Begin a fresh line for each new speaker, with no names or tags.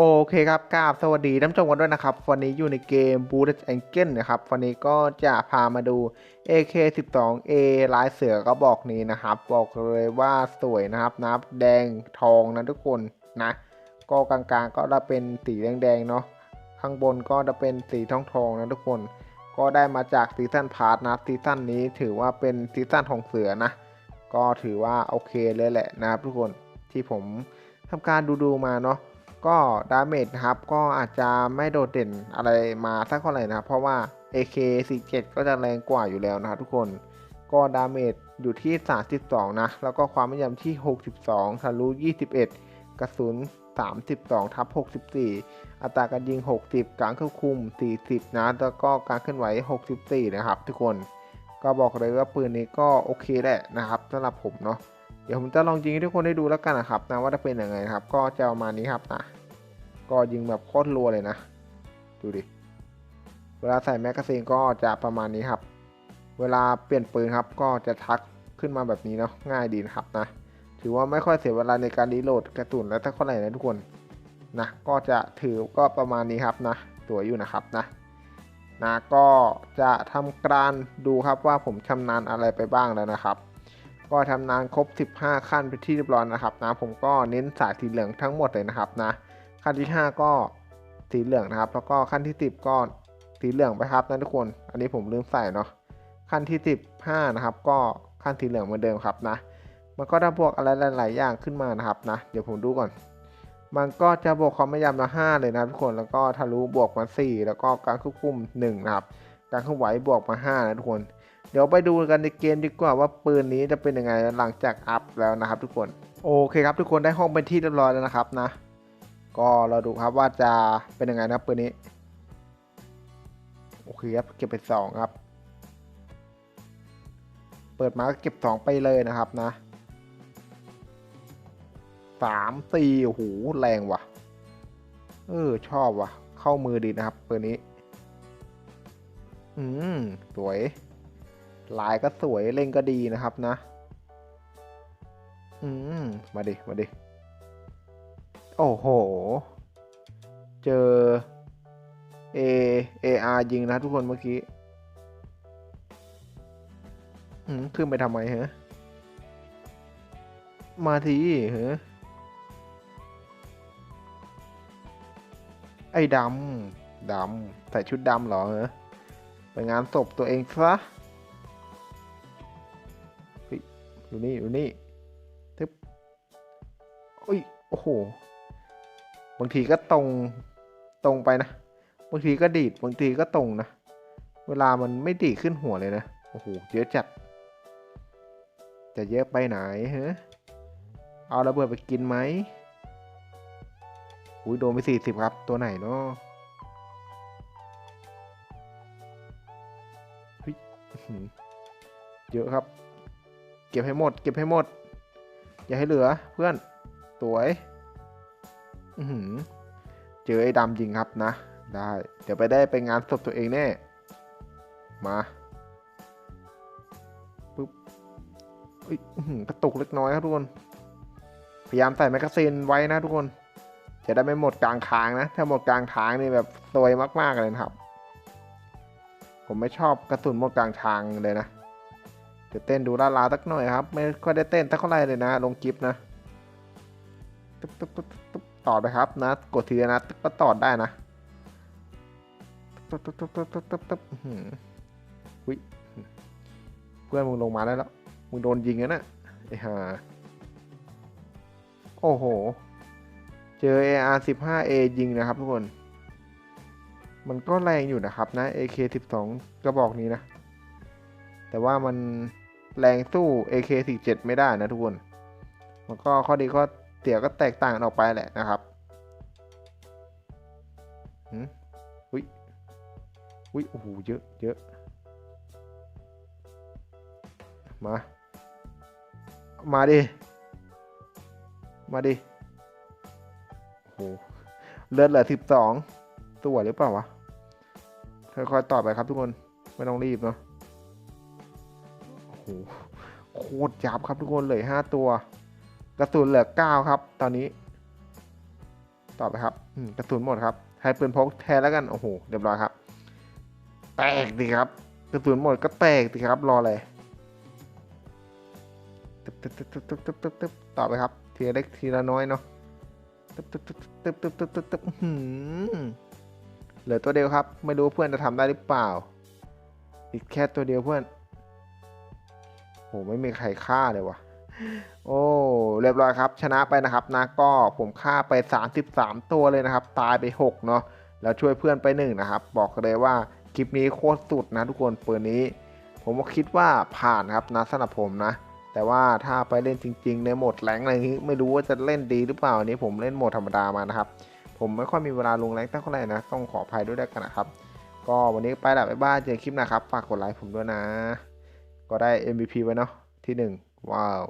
โอเคครับกราบสวัสดีท่านผู้ชมกันด้วยนะครับ วันนี้อยู่ในเกม b o o t Angle นะครับ วันนี้ก็จะพามาดู AK12A ลายเสือก็บอกนี้นะครับ บอกเลยว่าสวยนะครับนับแดงทองนะทุกคนนะ ก็กลางๆก็จะเป็นสีแดงๆเนาะ ข้างบนก็จะเป็นสีทองทองนะทุกคน ก็ได้มาจากซีซั่นพาร์ทนะซีซั่นนี้ถือว่าเป็นซีซั่นของเสือนะ ก็ถือว่าโอเคเลยแหละนะครับทุกคนที่ผมทำการดูๆมาเนาะ ก็ดาเมจนะครับ ก็อาจจะไม่โดดเด่นอะไรมาสักเท่าไหร่นะครับ เพราะว่า AK47 ก็จะแรงกว่าอยู่แล้วนะครับทุกคน ก็ดาเมจอยู่ที่ 32 นะ แล้วก็ความแม่นยำที่ 62 ทะลุ 21 กระสุน 32 ทับ 64 อัตราการยิง 60 การควบคุม 40 นะ แล้วก็การเคลื่อนไหว 64 นะครับ ทุกคน ก็บอกเลยว่าปืนนี้ก็โอเคแหละนะครับสำหรับผมเนาะ เดี๋ยวผมจะลองยิงให้ทุกคนได้ดูแล้วกันนะครับนะว่าจะเป็นยังไงครับ ก็จะประมาณนี้ครับนะก็ยิงแบบโคตรรัวเลยนะ ดูดิ เวลาใส่แมกกาซีนก็จะประมาณนี้ครับ เวลาเปลี่ยนปืนครับ ก็จะทักขึ้นมาแบบนี้เนาะง่ายดีนะครับนะ ถือว่าไม่ค่อยเสียเวลาในการรีโหลดกระสุนแล้วถ้าเท่าไหร่นะทุกคนนะก็จะถือก็ประมาณนี้ครับนะสวอยู่นะครับนะนะก็จะทำการดูครับว่าผมชำนาญอะไรไปบ้างแล้วนะครับ ก็ทำนานครบ 15 ขั้นไปที่เรียบร้อยนะครับนะผมก็เน้นสายสีเหลืองทั้งหมดเลยนะครับนะขั้นที่ 5 ก็สีเหลืองนะครับ แล้วก็ขั้นที่ 10 ก็สีเหลืองไปครับนะทุกคน อันนี้ผมลืมใส่เนาะขั้นที่ 15 นะครับ ก็ขั้นสีเหลืองเหมือนเดิมครับนะ มันก็จะบวกอะไรหลาย ๆ อย่างขึ้นมานะครับนะ เดี๋ยวผมดูก่อน มันก็จะบวกความไม่ยำมา5เลยนะทุกคนแล้วก็ทะลุบวกมา 4 แล้วก็การควบคุม1นะครับการเคลื่อนไหวบวกมา5นะทุกคน เดี๋ยวไปดูกันในเกมดีกว่าว่าปืนนี้จะเป็นยังไงหลังจากอัพแล้วนะครับทุกคน โอเคครับทุกคนได้ห้องเป็นที่เรียบร้อยแล้วนะครับนะ ก็เราดูครับว่าจะเป็นยังไงนะครับปืนนี้ โอเคครับเก็บไปสองครับ เปิดมาก็เก็บสองไปเลยนะครับนะสามสี่โอ้โหแรงว่ะ เออชอบว่ะ เข้ามือดีนะครับปืนนี้ อืมสวย ลายก็สวยเล่นก็ดีนะครับนะ อืม มาดิ มาดิ โอ้โห เจอ A AR ยิงนะทุกคนเมื่อกี้ อืม ขึ้นไปทำไมฮะ มาทีเหรอไอ้ดำ ดำ ใส่ชุดดำเหรอเหรอไปงานศพตัวเองซะ อยู่นี่อยู่นี่ทึบอุ้ยโอ้โหบางทีก็ตรงตรงไปนะบางทีก็ดีดบางทีก็ตรงนะ เวลามันไม่ดีขึ้นหัวเลยนะโอ้โหเยอะจัด จะเยอะไปไหนฮะเอาระเบิดไปกินไหมอุ้ยโดนไปสี่สิบครับตัวไหนเนาะเยอะครับ เก็บให้หมด เก็บให้หมด อย่าให้เหลือเพื่อนสวยอือหือเจอไอ้ดำจริงครับนะ ได้ เดี๋ยวไปได้ไปงานศพตัวเองแน่ มาปึ๊บอือกระตุกเล็กน้อยครับทุกคน พยายามใส่แมกกาซีนไว้นะทุกคนจะได้ไม่หมดกลางทางนะ ถ้าหมดกลางทางนี่แบบซวยมากๆเลยนะครับ ผมไม่ชอบกระสุนหมดกลางทางเลยนะ เดี๋ยวเต้นดูลาลาสักหน่อยครับ ไม่ค่อยได้เต้นสักเท่าไหร่เลยนะ ลงกิฟนะตึ๊บตึ๊บตึ๊บตึ๊บต่อไปครับนะ กดทีนะตึ๊บก็ต่อได้นะตึ๊บตึ๊บตึ๊บตึ๊บตึ๊บตึ๊บตึ๊บอื้อหืออุ๊ยเพื่อนมึงลงมาได้แล้ว มึงโดนยิงแล้วนะไอ้ห่าโอ้โห เจอ AR 15A ยิงนะครับทุกคน มันก็แรงอยู่นะครับนะ AK 12 กระบอกนี้นะ แต่ว่ามัน แรงสู้ AK47 ไม่ได้นะทุกคน มันก็ข้อดีข้อเสียก็แตกต่างกันออกไปแหละนะครับหืมอุ้ย อุ้ย โอ้โห เยอะเยอะ มา มาดิ มาดิ โอ้โห เลือดเหลือสิบสองตัวหรือเปล่าวะค่อยๆต่อไปครับทุกคน ไม่ต้องรีบเนาะ โคตรยับครับทุกคนเหลือห้าตัว กระสุนเหลือเก้าครับ ตอนนี้ ต่อไปครับกระสุนหมดครับใช้ปืนพกแทนแล้วกัน โอ้โห เรียบร้อยครับ แตกดีครับ กระสุนหมดก็แตกดีครับ รอเลยตึ๊บตึ๊บตึ๊บตึ๊บตึ๊บตึ๊บตึ๊บตึ๊บต่อไปครับ ทีเล็กทีละน้อยเนาะตึ๊บตึ๊บตึ๊บตึ๊บตึ๊บตึ๊บตึ๊บตึ๊บอื้อหือเหลือตัวเดียวครับ ไม่รู้เพื่อนจะทำได้หรือเปล่า อีกแค่ตัวเดียวเพื่อน โหไม่มีใครฆ่าเลยวะโอ้เรียบร้อยครับ ชนะไปนะครับนะก็ผมฆ่าไป 33 ตัวเลยนะครับ ตายไป 6 เนาะแล้วช่วยเพื่อนไปหนึ่งนะครับ บอกเลยว่าคลิปนี้โคตรสุดนะทุกคนปืนนี้ ผมก็คิดว่าผ่านครับนะสำหรับผมนะ แต่ว่าถ้าไปเล่นจริง ๆ ในโหมดแรงอะไรอย่างนี้ไม่รู้ว่าจะเล่นดีหรือเปล่าอันนี้ผมเล่นโหมดธรรมดามานะครับ ผมไม่ค่อยมีเวลาลงแรงตั้งเท่าไหร่นะต้องขออภัยด้วยด้วกันนะครับ ก็วันนี้ไปแล้วบ๊ายบายเจอคลิปนะครับฝากกดไลค์ผมด้วยนะ ก็ได้ MVP ไว้เนาะที่หนึ่งว้าว